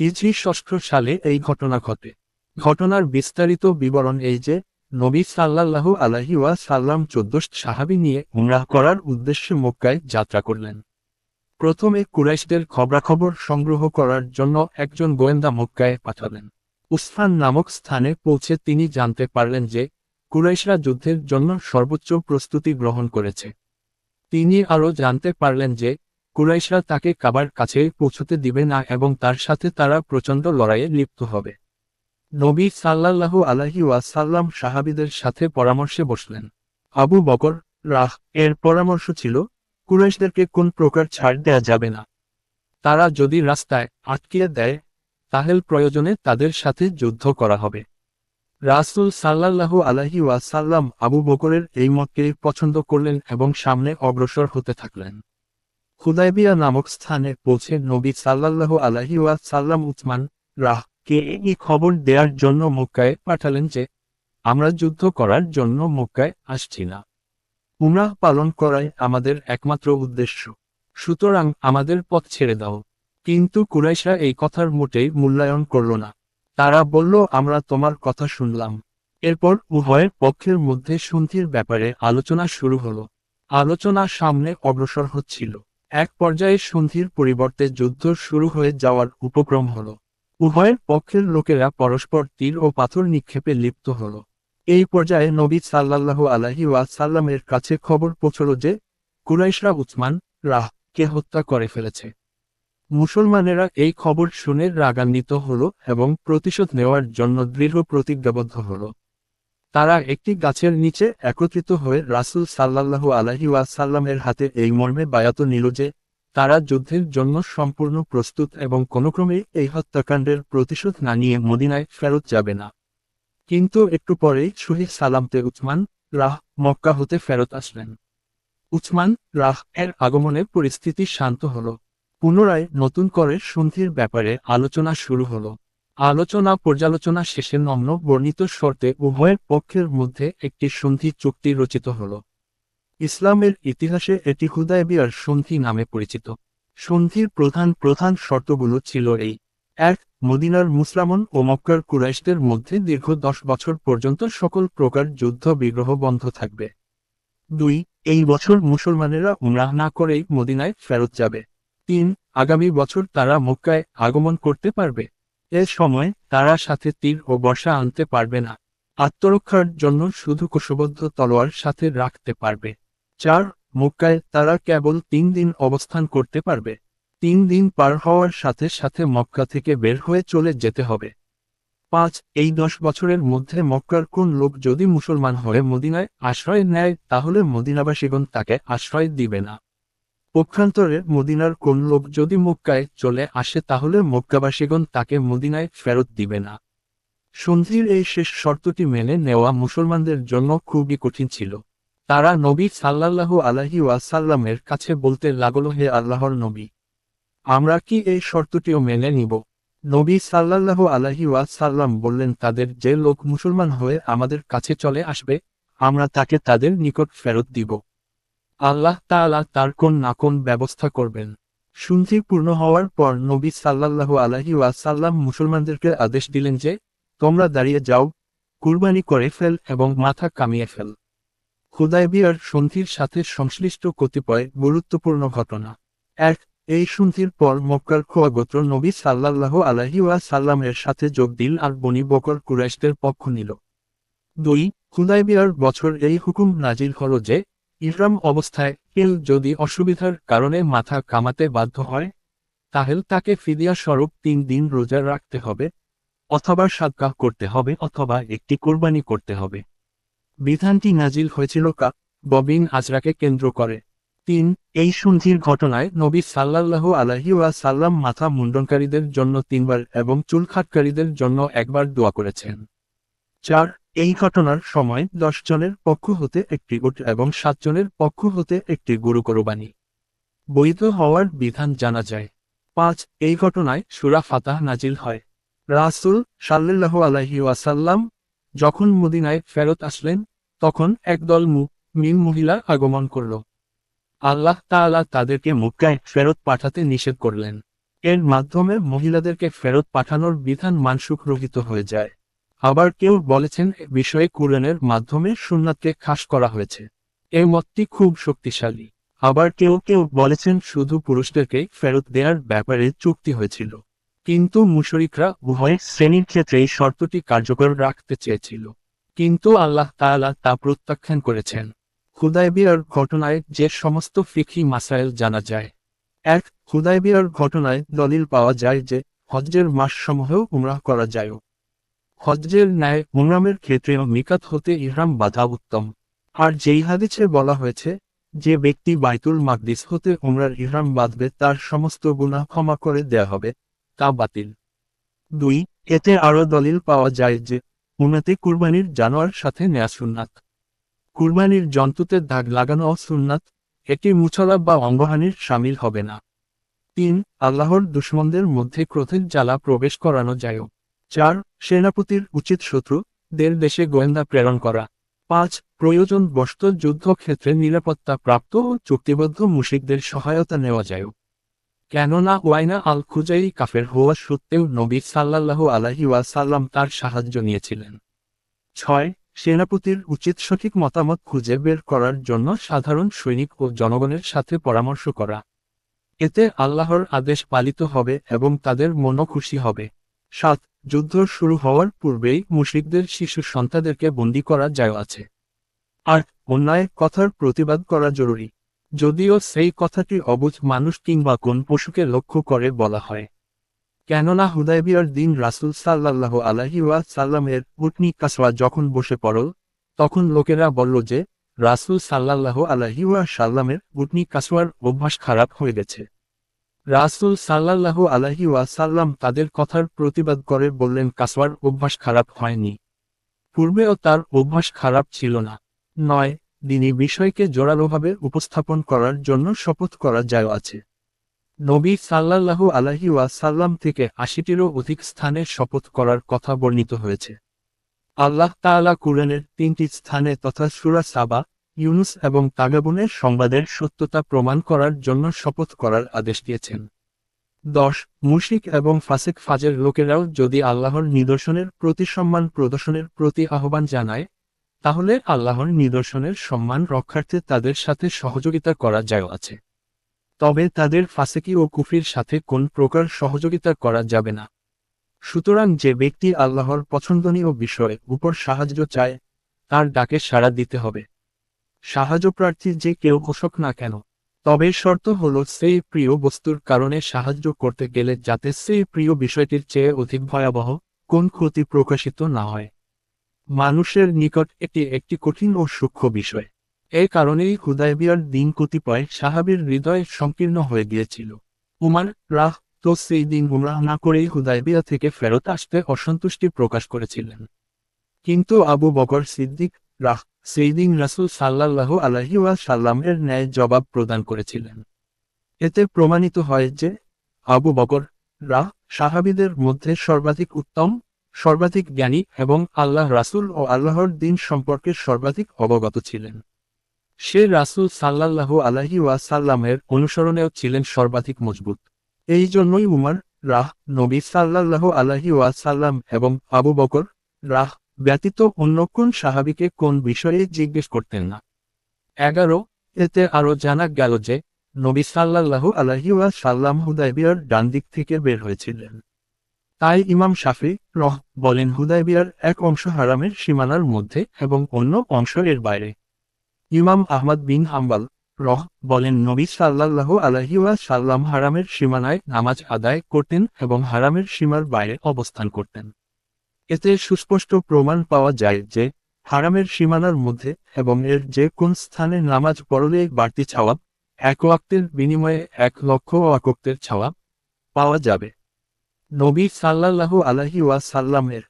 হিজরি ষষ্ঠ সালে এই ঘটনা ঘটে। ঘটনার বিস্তারিত বিবরণ এই যে, নবী সাল্লাল্লাহু আলাহি ওয়া সাল্লাম চোদ্দশ সাহাবি নিয়ে উমরাহ করার উদ্দেশ্যে মক্কায় যাত্রা করলেন। প্রথমে কুরাইশদের খবরাখবর সংগ্রহ করার জন্য একজন গোয়েন্দা মক্কায় পাঠালেন। উসফান নামক স্থানে পৌঁছে তিনি জানতে পারলেন যে, কুরাইশরা যুদ্ধের জন্য সর্বোচ্চ প্রস্তুতি গ্রহণ করেছে। তিনি আরও জানতে পারলেন যে কুরাইশরা তাকে কাবার কাছে পৌঁছতে দিবে না এবং তার সাথে তারা প্রচণ্ড লড়াইয়ে লিপ্ত হবে। নবী সাল্লাল্লাহু আলাহি ওয়াসাল্লাম সাহাবিদের সাথে পরামর্শে বসলেন। আবু বকর, রাহ, এর পরামর্শ ছিল, কুরাইশদেরকে কোন প্রকার ছাড় দেয়া যাবে না। তারা যদি রাস্তায় আটকিয়ে দেয়, তাহলে প্রয়োজনে তাদের সাথে যুদ্ধ করা হবে। রাসুল সাল্লাল্লাহু আলাহি ওয়াসাল্লাম আবু বকরের এই মতকে পছন্দ করলেন এবং সামনে অগ্রসর হতে থাকলেন। খুদাইবিয়া নামক স্থানে পৌঁছে নবী সাল্লাল্লাহু আলাহি সাল্লাম উসমান রাহ কে এই খবর দেওয়ার জন্য মক্কায় পাঠালেন যে, আমরা যুদ্ধ করার জন্য মক্কায় আসছি না। উমরাহ পালন করাই আমাদের একমাত্র উদ্দেশ্য। সুতরাং আমাদের পথ ছেড়ে দাও। কিন্তু কুরাইশরা এই কথার মোটেই মূল্যায়ন করল না। তারা বলল, আমরা তোমার কথা শুনলাম। এরপর উভয়ের পক্ষের মধ্যে সন্ধির ব্যাপারে আলোচনা শুরু হলো। আলোচনা সামনে অগ্রসর হচ্ছিল। এক পর্যায়ে সন্ধির পরিবর্তে যুদ্ধ শুরু হয়ে যাওয়ার উপক্রম হল। উভয়ের পক্ষের লোকেরা পরস্পর তীর ও পাথর নিক্ষেপে লিপ্ত হল। এই পর্যায়ে নবী সাল্লাল্লাহু আলাহি ওয়াসাল্লামের কাছে খবর পৌঁছল যে, কুরাইশরা উসমান রাহ কে হত্যা করে ফেলেছে। মুসলমানেরা এই খবর শুনে রাগান্বিত হল এবং প্রতিশোধ নেওয়ার জন্য দৃঢ় প্রতিজ্ঞাবদ্ধ হল। তারা একটি গাছের নিচে একত্রিত হয়ে রাসুল সাল্লাল্লাহু আলাহি ওয়াসাল্লামের হাতে এই মর্মে বায়াত নিল যে, তারা যুদ্ধের জন্য সম্পূর্ণ প্রস্তুত এবং কোনোক্রমেই এই হত্যাকাণ্ডের প্রতিশোধ না নিয়ে মদিনায় ফেরত যাবে না। কিন্তু একটু পরেই শহীদ সালামতে উসমান রাহ মক্কা হতে ফেরত আসলেন। উসমান রাহ এর আগমনে পরিস্থিতি শান্ত হল। পুনরায় নতুন করে সন্ধির ব্যাপারে আলোচনা শুরু হল। আলোচনা পর্যালোচনা শেষে নম্ন বর্ণিত শর্তে উভয়ের পক্ষের মধ্যে একটি সন্ধি চুক্তি রচিত হল। ইসলামের ইতিহাসে এটি হুদায়বিয়ার সন্ধি নামে পরিচিত। সন্ধির প্রধান প্রধান শর্তগুলো ছিল এই। এক, মদিনার মুসলামন ও মক্কার কুরাইশদের মধ্যে দীর্ঘ দশ বছর পর্যন্ত সকল প্রকার যুদ্ধ বিগ্রহ বন্ধ থাকবে। দুই, এই বছর মুসলমানেরা উমরাহ না করেই মদিনায় ফেরত যাবে। তিন, আগামী বছর তারা মক্কায় আগমন করতে পারবে। এ সময় তারা সাথে তীর ও বর্ষা আনতে পারবে না। আত্মরক্ষার জন্য শুধু কোষবদ্ধ তলোয়ার সাথে রাখতে পারবে। চার, মক্কায় তারা কেবল তিন দিন অবস্থান করতে পারবে। তিন দিন পার হওয়ার সাথে সাথে মক্কা থেকে বের হয়ে চলে যেতে হবে। পাঁচ, এই দশ বছরের মধ্যে মক্কার কোন লোক যদি মুসলমান হয়ে মদিনায় আশ্রয় নেয়, তাহলে মদিনাবাসীগণ তাকে আশ্রয় দিবে না। পক্ষান্তরে মদিনার কোন লোক যদি মক্কায় চলে আসে তাহলে মক্কাবাসীগণ তাকে মদিনায় ফেরত দিবে না। সন্ধির এই শেষ শর্তটি মেনে নেওয়া মুসলমানদের জন্য খুবই কঠিন ছিল। তারা নবী সাল্লাল্লাহু আলাহি ওয়াসাল্লামের কাছে বলতে লাগল, হে আল্লাহর নবী, আমরা কি এই শর্তটিও মেনে নিব? নবী সাল্লাল্লাহু আলাহি ওয়াসাল্লাম বললেন, তাদের যে লোক মুসলমান হয়ে আমাদের কাছে চলে আসবে, আমরা তাকে তাদের নিকট ফেরত দিব। আল্লাহ তাআলা তার কোন না কোন ব্যবস্থা করবেন। সন্ধি পূর্ণ হওয়ার পর নবী সাল্লাল্লাহু আলাহি ওয়াসাল্লাম মুসলমানদেরকে আদেশ দিলেন যে, তোমরা দাঁড়িয়ে যাও, কুরবানি করে ফেল এবং মাথা কামিয়ে ফেল। খুদাইবিয়ার সন্ধির সাথে সংশ্লিষ্ট কতিপয় গুরুত্বপূর্ণ ঘটনা। এক, এই সন্ধির পর মক্কার খোয়াগোত্র নবী সাল্লাল্লাহ আলাহি সাল্লামের সাথে যোগ দিল আর বনি বকর কুরাইশদের পক্ষ নিল। দুই, খুদাইবিয়ার বছর এই হুকুম নাজিল হল যে ইহরাম অবস্থায়, কেউ যদি অসুবিধার কারণে মাথা কামাতে বাধ্য হয়, তাহলে তাকে ফিদিয়া স্বরূপ তিন দিন রোজা রাখতে হবে, অথবা সাদকাহ করতে হবে, অথবা একটি কোরবানি করতে হবে। বিধানটি নাজিল হয়েছিল কা? ববিন আজরাকে কেন্দ্র করে। তিন, এই সন্ধির ঘটনায় নবী সাল্লাল্লাহু আলাহি ওয়া সাল্লাম মাথা মুন্ডনকারীদের জন্য তিনবার এবং চুল খাটকারীদের জন্য একবার দোয়া করেছেন। চার এই ঘটনার সময় দশ জনের পক্ষ হতে একটি উট এবং সাত জনের পক্ষ হতে একটি গুরু কোরবানি। বৈধ হওয়ার বিধান জানা যায়। পাঁচ, এই ঘটনায় সুরা ফাতাহ নাজিল হয়। রাসুল সাল্লাহ আলাহি ওয়াসাল্লাম যখন মদিনায় ফেরত আসলেন, তখন একদল মুখ মিন মহিলা আগমন করল। আল্লাহ তাআলা তাদেরকে মুক্কায় ফেরত পাঠাতে নিষেধ করলেন। এর মাধ্যমে মহিলাদেরকে ফেরত পাঠানোর বিধান মানসুখ রহিত হয়ে যায়। আবার কেউ বলেছেন এ বিষয়ে কুরআনের মাধ্যমে সুন্নাতকে খাস করা হয়েছে। এই মতটি খুব শক্তিশালী। আবার কেউ কেউ বলেছেন শুধু পুরুষদেরকে ফেরত দেওয়ার ব্যাপারে চুক্তি হয়েছিল। কিন্তু মুশরিকরা উভয় শ্রেণির ক্ষেত্রেই শর্তটি কার্যকর রাখতে চেয়েছিল। কিন্তু আল্লাহ তাআলা তা প্রত্যাখ্যান করেছেন। হুদাইবিয়ার ঘটনায় যে সমস্ত ফিখি মাসাইল জানা যায়। এক হুদাইবিয়ার ঘটনায় দলিল পাওয়া যায় যে হজ্জের মাসসমূহেও উমরাহ করা যায়। হজ্জের ন্যায় উমরামের ক্ষেত্রেও মিকাত হতে ইহরাম বাধা উত্তম। আর যেই হাদিসে বলা হয়েছে, যে ব্যক্তি বাইতুল মাকদিস হতে উমরার ইহরাম বাঁধবে, তার সমস্ত গুনাহ ক্ষমা করে দেয়া হবে, তা বাতিল। দুই, এতে আরও দলিল পাওয়া যায় যে, উনাতে কুরবানির জানোয়ার সাথে নেয়া সুন্নাত। কুরবানির জন্তুতে দাগ লাগানো সুন্নাত এটি মুছলা বা অঙ্গহানির সামিল হবে না। তিন, আল্লাহর দুশ্মনদের মধ্যে ক্রোধের জ্বালা প্রবেশ করানো যায় চার, সেনাপতির উচিত শত্রু দের দেশে গোয়েন্দা প্রেরণ করা। পাঁচ প্রয়োজন বস্ত যুদ্ধক্ষেত্রে নিরাপত্তা প্রাপ্ত ও চুক্তিবদ্ধ মুশিকদের সহায়তা নেওয়া যায়। কেননা ওয়াইনা আল খুজাই কাফের হওয়া সত্ত্বেও নবী সাল্লাল্লাহু আলাহি ওয়াসাল্লাম তার সাহায্য নিয়েছিলেন। ছয়, সেনাপতির উচিত সঠিক মতামত খুঁজে বের করার জন্য সাধারণ সৈনিক ও জনগণের সাথে পরামর্শ করা। এতে আল্লাহর আদেশ পালিত হবে এবং তাদের মনও খুশি হবে। সাত যুদ্ধ শুরু হওয়ার পূর্বেই মুশরিকদের শিশু সন্তানদেরকে বন্দী করা যায় আছে। আর অন্যায় কথার প্রতিবাদ করা জরুরি। যদিও সেই কথাটি অবুঝ মানুষ কিংবা কোন পশুকে লক্ষ্য করে বলা হয়। কেননা হুদাইবিয়ার দিন রাসুল সাল্লাহ আলাহি ওয়া সাল্লামের উটনি কাসওয়া যখন বসে পড়ল, তখন লোকেরা বলল যে, রাসুল সাল্লাহ আলাহি ওয়া সাল্লামের উটনি কাসওয়ার অভ্যাস খারাপ হয়ে গেছে। রাসুল সাল্লাল্লাহু আলাহি ওয়াসাল্লাম তাদের কথার প্রতিবাদ করে বললেন, কাসওয়ার অভ্যাস খারাপ হয়নি। পূর্বেও তার অভ্যাস খারাপ ছিল না। নয় দিনী বিষয়কে জোরালোভাবে উপস্থাপন করার জন্য শপথ করা যায় আছে। নবী সাল্লাল্লাহু আলাহি ওয়াসাল্লাম থেকে আশিটিরও অধিক স্থানে শপথ করার কথা বর্ণিত হয়েছে। আল্লাহ তাআলা কুরআনের তিনটি স্থানে তথা সুরা সাবা ইউনুস এবং তাগাবুনের সংবাদের সত্যতা প্রমাণ করার জন্য শপথ করার আদেশ দিয়েছেন। দশ মুশিক এবং ফাসেক ফাজের লোকেরাও যদি আল্লাহর নিদর্শনের প্রতি সম্মান প্রদর্শনের প্রতি আহ্বান জানায়, তাহলে আল্লাহর নিদর্শনের সম্মান রক্ষার্থে তাদের সাথে সহযোগিতা করা যায় আছে। তবে তাদের ফাসেকি ও কুফির সাথে কোন প্রকার সহযোগিতা করা যাবে না। সুতরাং যে ব্যক্তি আল্লাহর পছন্দনীয় বিষয়ে উপর সাহায্য চায়, তার ডাকে সাড়া দিতে হবে। সাহায্যপ্রার্থী যে কেউ হোসক না কেন। তবে শর্ত হল সেই প্রিয় বস্তুর কারণে সাহায্য করতে গেলে যাতে সেই প্রিয় বিষয়টির চেয়ে অধিক ভয়াবহ কোন ক্ষতি প্রকাশিত না হয়। মানুষের নিকট এটি একটি কঠিন ও সূক্ষ্ম বিষয়। এ কারণেই হুদায়বিয়ার দিন কতিপয় সাহাবির হৃদয় সংকীর্ণ হয়ে গিয়েছিল। উমার, রাহ, তো সেই দিন গুমরাহ না করেই হুদায়বিয়া থেকে ফেরত আসতে অসন্তুষ্টি প্রকাশ করেছিলেন। কিন্তু আবু বকর সিদ্দিক রাহ সেই দিন রাসুল সাল্লাহ আলহি সাল্লামের ন্যায় জবাব প্রদান করেছিলেন। এতে প্রমাণিত হয় যে, আবু বকর রাহ, সাহাবিদের মধ্যে সর্বাধিক উত্তম, সর্বাধিক জ্ঞানী এবং আল্লাহ রাসুল ও আল্লাহর দিন সম্পর্কে সর্বাধিক অবগত ছিলেন। সে রাসুল সাল্লাহ আলহি সাল্লামের অনুসরণেও ছিলেন সর্বাধিক মজবুত। এই জন্যই উমার, রাহ, নবী সাল্লাহ আলহি সাল্লাম এবং আবু বকর রাহ ব্যতীত অন্য কোন সাহাবিকে কোন বিষয়ে জিজ্ঞেস করতেন না। এগারো, এতে আরও জানা গেল যে, নবী সাল্লাল্লাহু আলহি সাল্লাম হুদাইবিয়ার ডান দিক থেকে বের হয়েছিলেন। তাই ইমাম শাফি রহ বলেন হুদাইবিয়ার এক অংশ হারামের সীমানার মধ্যে এবং অন্য অংশ এর বাইরে। ইমাম আহমদ বিন হাম্বাল রহ বলেন, নবী সাল্লাল্লাহু আলহি সাল্লাম হারামের সীমানায় নামাজ আদায় করতেন এবং হারামের সীমার বাইরে অবস্থান করতেন। এতে সুস্পষ্ট প্রমাণ পাওয়া যায় যে, হারামের সীমানার মধ্যে এবং এর যে কোন স্থানে নামাজ পড়লে বাড়তি ছাওয়াব, এক ওয়াক্তের বিনিময়ে এক লক্ষ ওয়াকক্তের ছাওয়াব পাওয়া যাবে। নবী সাল্লাহ আলহি ওয়াসাল্লামের